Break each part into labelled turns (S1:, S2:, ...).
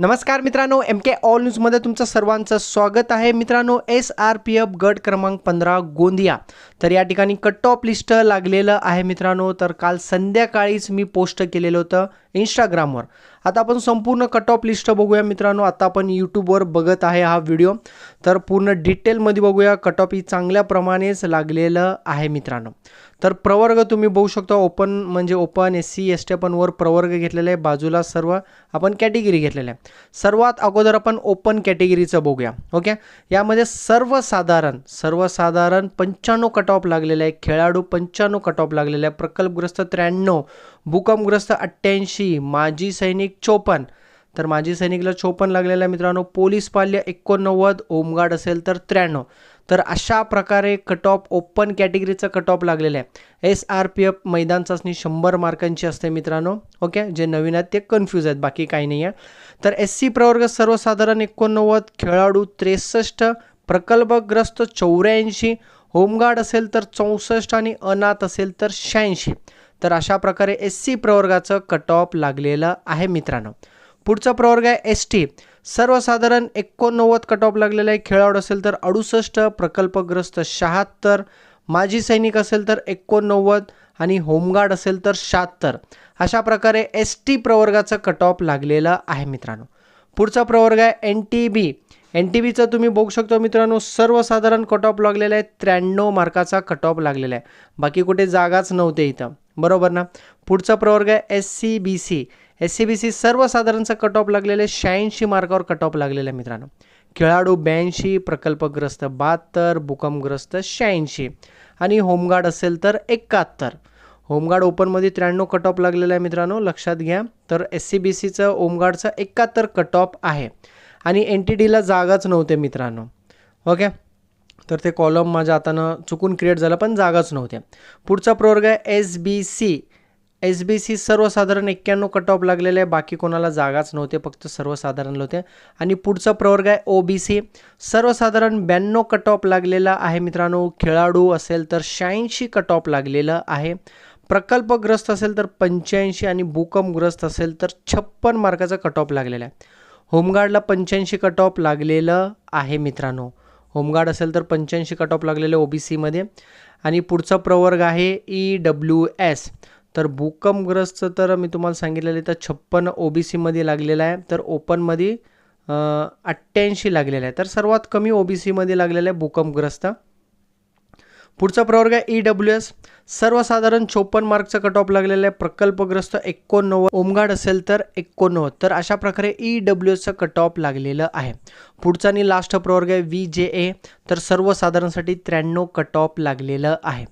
S1: नमस्कार मित्रांनो M K all न्यूजमध्ये तुमचं सर्वांचं स्वागत आहे. मित्रांनो एस आर पी एफ गट क्रमांक पंधरा गोंदिया. तर या ठिकाणी कट ऑफ लिस्ट लागलेलं आहे मित्रांनो. तर काल संध्याकाळीच मी पोस्ट केलेलं होतं इंस्टाग्रामवर आता आपण संपूर्ण कट ऑफ लिस्ट बघूया मित्रांनो. आता आपण यूट्यूबवर बघत आहे हा व्हिडिओ तर पूर्ण डिटेलमध्ये बघूया. कट ऑफ ही चांगल्या प्रमाणेच लागलेलं आहे मित्रांनो. तर प्रवर्ग तुम्ही बघू शकता. ओपन म्हणजे open S C S T आपण वर प्रवर्ग घेतलेला आहे. बाजूला सर्व आपण कॅटेगरी घेतलेल्या आहे. सर्वात अगोदर आपण ओपन कॅटेगरीचं बघूया. ओके यामध्ये सर्वसाधारण सर्वसाधारण पंच्याण्णव कट ऑफ लागलेलं आहे. खेळाडू पंच्याण्णव कट ऑफ लागलेला आहे. प्रकल्पग्रस्त त्र्याण्णव भूकंपग्रस्त अठ्ठ्याऐंशी माजी सैनिक चोपन्न. तर माजी सैनिकला चोपन्न लागलेला आहे मित्रांनो पोलीस पाल्य एकोणनव्वद होमगार्ड असेल तर त्र्याण्णव. तर अशा प्रकारे कट ऑफ ओपन कॅटेगरीचं कट ऑफ लागलेलं आहे. एस आर पी एफ मैदान चाचणी शंभर मार्कांची असते मित्रांनो ओके? जे नवीन आहेत ते कन्फ्यूज आहेत बाकी काही नाही आहे. तर एस सी प्रवर्ग सर्वसाधारण एकोणनव्वद खेळाडू त्रेसष्ट प्रकल्पग्रस्त चौऱ्याऐंशी होमगार्ड असेल तर चौसष्ट आणि अनाथ असेल तर शहाऐंशी. तर अशा प्रकारे एस सी प्रवर्गाचं कट ऑफ लागलेलं आहे मित्रांनो. पुढचा प्रवर्ग आहे एस टी सर्वसाधारण एकोणनव्वद कट ऑफ लागलेला आहे. खेळाडू असेल तर अडुसष्ट प्रकल्पग्रस्त शहात्तर माजी सैनिक असेल तर एकोणनव्वद आणि होमगार्ड असेल तर शहात्तर. अशा प्रकारे एस टी प्रवर्गाचं कट ऑफ लागलेलं आहे मित्रांनो. पुढचा प्रवर्ग आहे N T B N T बीचं तुम्ही बघू शकतो मित्रांनो सर्वसाधारण कट ऑफ लागलेला आहे. त्र्याण्णव मार्काचा कट ऑफ लागलेला आहे. बाकी कुठे जागाच नव्हते इथं. बरोबर ना? पुढचा प्रवर्ग आहे S C B C S C B C सर्वसाधारणचा cut off लागलेला आहे. शहाऐंशी मार्कावर कट ऑफ लागलेला आहे मित्रांनो. खेळाडू ब्याऐंशी प्रकल्पग्रस्त बहात्तर भूकंपग्रस्त शहाऐंशी. आणि होमगार्ड असेल तर एकाहत्तर. होमगार्ड ओपनमध्ये त्र्याण्णव कट ऑफ लागलेला आहे मित्रांनो. लक्षात घ्या. तर एस सी बी सीचं होमगार्डचं एकाहत्तर कट ऑफ आहे. आणि एन टी डीला जागाच नव्हते मित्रांनो. ओके? तर ते कॉलम माझ्या हातानं चुकून क्रिएट झालं पण जागाच नव्हत्या. पुढचा प्रवर्ग आहे S B C S B C सर्वसाधारण एक्क्याण्णव कट ऑफ लागलेले आहे बाकी कोणाला जागाच नव्हते फक्त सर्वसाधारण होते. आणि पुढचा प्रवर्ग आहे ओ बी सी सर्वसाधारण ब्याण्णव कट ऑफ लागलेला आहे मित्रांनो खेळाडू असेल तर शहाऐंशी कट ऑफ लागलेलं आहे. प्रकल्पग्रस्त असेल तर पंच्याऐंशी आणि भूकंपग्रस्त असेल तर छप्पन मार्काचा कट ऑफ लागलेला आहे. होमगार्डला पंच्याऐंशी कट ऑफ लागलेलं आहे मित्रांनो. होमगार्ड असेल तर पंच्याऐंशी कट ऑफ लागलेलं ओ बी सीमध्ये आणि पुढचा प्रवर्ग आहे ई डब्ल्यू एस तर भूकंपग्रस्त तर मी तुम्हाला सांगितलेलं तर छप्पन ओ बी सीमध्ये लागलेला आहे. तर ओपनमध्ये अठ्ठ्याऐंशी लागलेलं आहे. तर सर्वात कमी ओ बी सीमध्ये लागलेलं आहे भूकंपग्रस्त. पुढचा प्रवर्ग आहे ई डब्ल्यू एस सर्वसाधारण चोपन्न मार्कचा कट ऑफ लागलेला आहे. प्रकल्पग्रस्त एकोणनव्वद. ओमगाड असेल तर एकोणनव्वद. तर अशा प्रकारे ई डब्ल्यू एसचं कट ऑफ लागलेलं आहे. पुढचा आणि लास्ट प्रवर्ग आहे व्ही जे ए तर सर्वसाधारणसाठी त्र्याण्णव कट ऑफ लागलेलं आहे.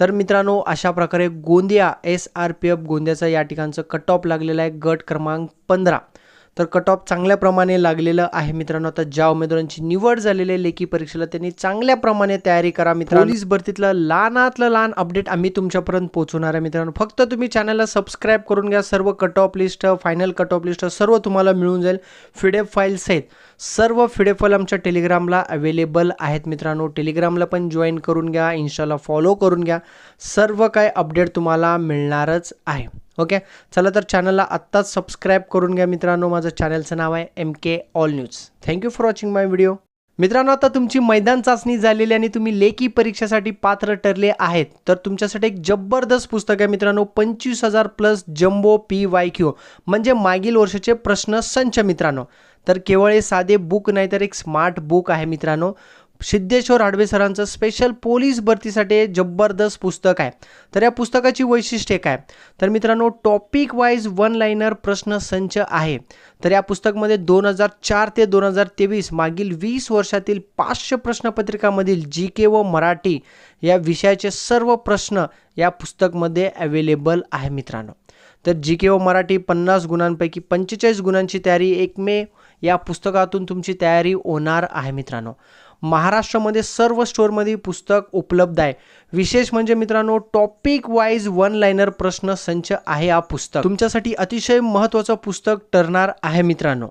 S1: तर मित्रांनो अशा प्रकारे Gondia S R P F गोंदियाचा या ठिकाणचं कट ऑफ लागलेलं आहे. गट क्रमांक पंधरा. तर कट ऑफ चांगल्याप्रमाणे लागलेलं आहे मित्रांनो. आता ज्या उमेदवारांची निवड झालेली आहे लेखी परीक्षेला त्यांनी चांगल्याप्रमाणे तयारी करा मित्रांनो. पोलीस भरतीतलं लहानातलं लहान अपडेट आम्ही तुमच्यापर्यंत पोहोचवणार आहे मित्रांनो. फक्त तुम्ही चॅनलला सबस्क्राईब करून घ्या. सर्व cut off list final cut off list सर्व तुम्हाला मिळून जाईल. फिडेप फाईल्स आहेत सर्व फिडेफ फाईल आमच्या टेलिग्रामला अवेलेबल आहेत मित्रांनो. टेलिग्रामला पण जॉईन करून घ्या. इन्स्टाला फॉलो करून घ्या. सर्व काय अपडेट तुम्हाला मिळणारच आहे. ओके? चला तर चॅनलला आत्ताच सबस्क्राईब करून घ्या मित्रांनो. माझं चॅनलचं नाव आहे M K all news thank you for watching my video मित्रांनो आता तुमची मैदान चाचणी झालेली आणि तुम्ही लेखी परीक्षेसाठी पात्र ठरले आहेत. तर तुमच्यासाठी एक जबरदस्त पुस्तक आहे मित्रांनो. पंचवीस हजार plus jumbo P Y Q म्हणजे मागील वर्षाचे प्रश्न संच मित्रांनो. तर केवळ हे साधे बुक नाही तर एक स्मार्ट बुक आहे मित्रांनो. सिद्धेश्वर आडवे सरांचं स्पेशल पोलीस भरतीसाठी जबरदस्त पुस्तक आहे. तर या पुस्तकाची वैशिष्ट्ये काय? तर मित्रांनो टॉपिक वाईज वन लाईनर प्रश्न संच आहे. तर या पुस्तकमध्ये दोन हजार चार ते दोन हजार तेवीस मागील वीस वर्षातील पाचशे प्रश्नपत्रिकामधील जी के व मराठी या विषयाचे सर्व प्रश्न या पुस्तकमध्ये अवेलेबल आहे मित्रांनो. तर जी के व मराठी पन्नास गुणांपैकी पंचेचाळीस गुणांची तयारी एक मे या पुस्तकातून तुमची तयारी होणार आहे मित्रांनो. महाराष्ट्रामध्ये सर्व स्टोअरमध्ये पुस्तक उपलब्ध आहे. विशेष म्हणजे मित्रांनो टॉपिक वाईज वन लाईनर प्रश्न संच आहे हा पुस्तक. तुमच्यासाठी अतिशय महत्त्वाचं पुस्तक ठरणार आहे मित्रांनो.